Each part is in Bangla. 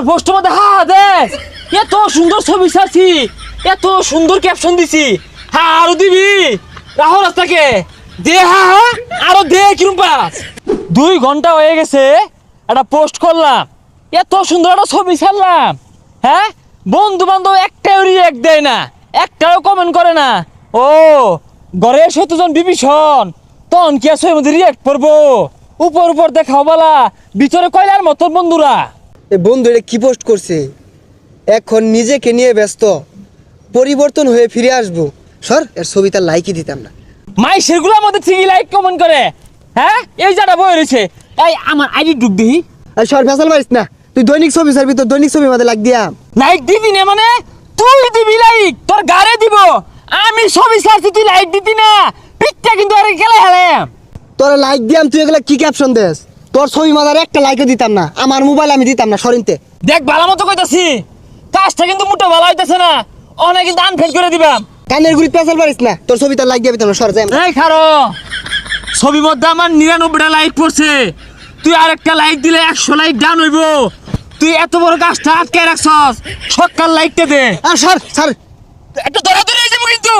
আমার পোস্টের মধ্যে, হা হা এত সুন্দর ছবি ছাড়ছি, এত সুন্দর ক্যাপশন দিছি। হা, আরও দিবি? রাহো রাস্তাকে। দে, হা হা, আরও দে, কিরম পাস। দুই ঘণ্টা হয়ে গেছে, একটা পোস্ট করলাম। এত সুন্দর একটা ছবি ছাড়লাম। হ্যাঁ? বন্ধু বান্ধব একটাও রিয়েক্ট দেয় না, একটাও কমেন্ট করে না। ও, ঘরে সত্যজন বিভীষণ, তখন কি আছে মধ্যে রিয়েক্ট করব? উপর উপর দেখাও বলা, ভিতরে কয়লার মতন বন্ধুরা। এ বন্ধু এটা কি পোস্ট করছে? এখন নিজেকে নিয়ে ব্যস্ত। পরিবর্তন হয়ে ফিরে আসব। সর এর ছবি তার লাইকই দিতাম না। মাই সেগুলো আমাদের ঠিকই লাইক কমেন্ট করে। হ্যাঁ? এই যাটা বই রয়েছে এই আমার আইডি ডুব দিই আর সর ফেসাল মারিস না। তুই দৈনিক ছবি ছাড়বি তোর দৈনিক ছবি আমাদের লাগ দিয়া। লাইক দিবি না মানে? তুই দিবি লাইক তোর গাড়ে দিব। আমি ছবি ছাড়ছি তুই লাইক দিতি না। পিকটা কিন্তু আরে খেলে হেলে তোর লাইক দিয়াম তুই এগুলা কি ক্যাপশন দেস? তোর ছবি মাদার একটা লাইকও দিতাম না আমার মোবাইল আমি দিতাম না সরিনতে। দেখ ভালো মতো কইতাছি কাজটা কিন্তু মোটা ভালো হইতাছে না। অনেক কিন্তু আনফেল করে দিবাম। কানের গুড়ি পেঁচাল পারিস না তোর ছবি তার লাইক দিয়াবি না সর যাই। এই খারো ছবি মধ্যে আমার নিরানব্বইটা লাইক পড়ছে। তুই আরেকটা লাইক দিলে একশো লাইক ডান হইব। তুই এত বড় কাজটা আটকে রাখছস সকাল লাইকটা দে। আর সর সর। একটু ধরাধরি হয়ে যাব কিন্তু।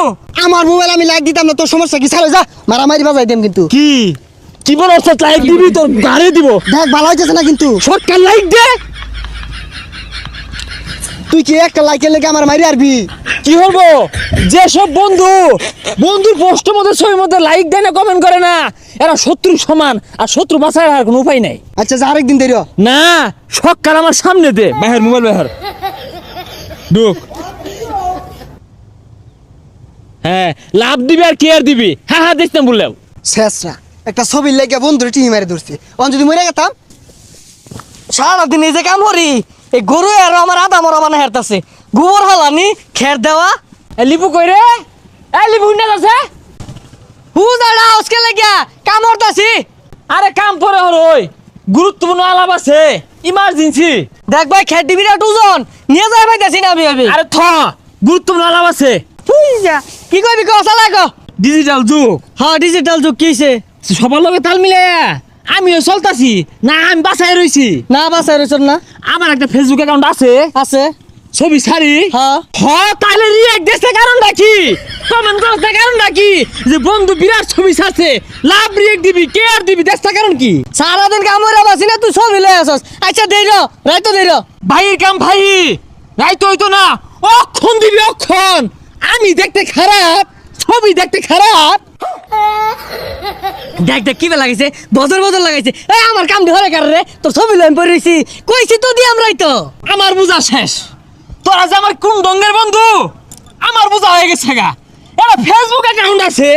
আমার মোবাইল আমি লাইক দিতাম না তোর সমস্যা কি? ছাড়ো যা মারামারি বাজাই দেম কিন্তু। কি? কি বল লাইক দিবি তোর গাড়ি দিব। দেখ ভালো হইতেছে না কিন্তু। সকাল লাইক দে। তুই কি একটা লাইকের লেগে আমার মারি আরবি? কি হব যেসব বন্ধু বন্ধুর পোস্টের মধ্যে ছবির মধ্যে লাইক দেয় না কমেন্ট করে না এরা শত্রু সমান আর শত্রু বাঁচার আর কোনো উপায় নাই। আচ্ছা যা আরেকদিন দেরি না সকাল আমার সামনে দে। বাহের মোবাইল বাহের। ঢুক। হ্যাঁ লাভ দিবি আর কেয়ার দিবি। হ্যাঁ হ্যাঁ দেখতাম বললাম শেষরা একটা ছবির লেগে বন্ধুর টিহি মারি ধরছি। অন যদি মরে গেতাম সারাদিন এই যে কাম করি এই গরু আর আমার আদা মরা মানে হেরতাছে। গোবর হালানি খের দেওয়া। এ লিপু কই রে? এ লিপু না আছে হু দাঁড়া আজকে লাগিয়া কাম করতাছি আরে কাম পরে হর ওই গুরুত্বপূর্ণ আলাপ আছে ইমার্জেন্সি দেখ ভাই খের দিবি না টুজন নিয়ে যাই পাইতাছি না আমি আমি আরে থ গুরুত্বপূর্ণ আলাপ আছে। হুই যা, কি কইবি কো চালা কো। ডিজিটাল যুগ। হ্যাঁ ডিজিটাল যুগ কি হইছে? সবার লগে তাল মিলে আমিও চলতাছি না আমি বাসায় রইছি। না বাসায় রয়েছ না। আমার একটা ফেসবুক অ্যাকাউন্ট আছে। আছে। ছবি ছাড়ি। হ্যাঁ। তাহলে রিয়েক্ট দেশে কারণটা কি? কমেন্ট করতে কারণটা কি? যে বন্ধু বিরাট ছবি ছাড়ছে লাভ রিয়েক্ট দিবি কেয়ার দিবি দেশটা কারণ কি? সারাদিন কাম করে বাসি না তুই সব মিলে আসস। আচ্ছা দেই র রাইতো দেই র ভাইয়ের কাম ভাই রাইতো হইতো না। অক্ষণ দিবি অক্ষণ। আমি দেখতে খারাপ ছবি দেখতে খারাপ। দেখ দেখ, কি বে লাগাইছে বদর বদর লাগাইছে। এই আমার কাম ধরে কার রে? তোর ছবি লইম পড়ে রইছি। কইছি তো দি আমরাই তো। আমার বোঝা শেষ। তোরা যে আমার কোন ডঙ্গের বন্ধু? আমার বোঝা হয়ে গেছে গা। এটা ফেসবুক অ্যাকাউন্ট আছে।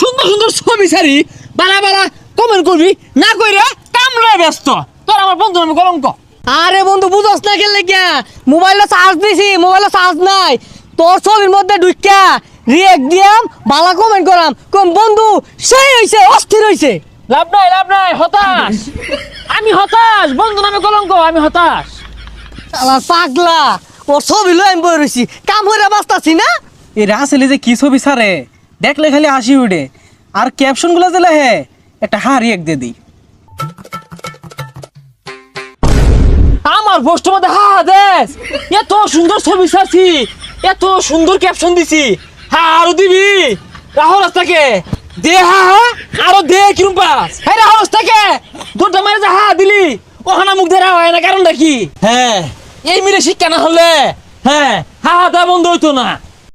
সুন্দর সুন্দর ছবি ছাড়ি। বালা বালা কমেন্ট করবি। না কইরে কামড়ে ব্যস্ত। তোর আমার বন্ধু আমি কলঙ্ক আরে বন্ধু, বুঝস না খেললে গিয়া মোবাইলে চার্জ দিছি, মোবাইলে চার্জ নাই। তোর ছবির মধ্যে ঢুকিয়া রিয়েক্ট দিয়াম বালা কমেন্ট করাম। কোন বন্ধু সেই হইছে অস্থির হইছে। লাভ নাই লাভ নাই হতাশ। আমি হতাশ বন্ধু নামে কলঙ্ক আমি হতাশ। শালা পাগলা ওর ছবি লই আমি বই রইছি। কাম হইরা বাঁচতাছি না? যে কি ছবি ছাড়ে দেখলে খালি হাসি উঠে। আর ক্যাপশনগুলো যে লেহে একটা হা এক দিয়ে দিই। আমার পোস্টের মধ্যে হা হা দেশ। এত সুন্দর ছবি ছাড়ছি এত সুন্দর ক্যাপশন দিছি। হ্যাঁ আরও দিবি? রাহো রাস্তাকে দে, হা হা, আরও দে, কিরম পাস? হ্যাঁ রাহো রাস্তাকে দুটো মারে যা, হা, দিলি। ওখানে মুখ ধরা হয় না, কারণটা কি? হ্যাঁ এই মিলে শিক্ষা না হলে হ্যাঁ হা হা, তা বন্ধ হইতো না।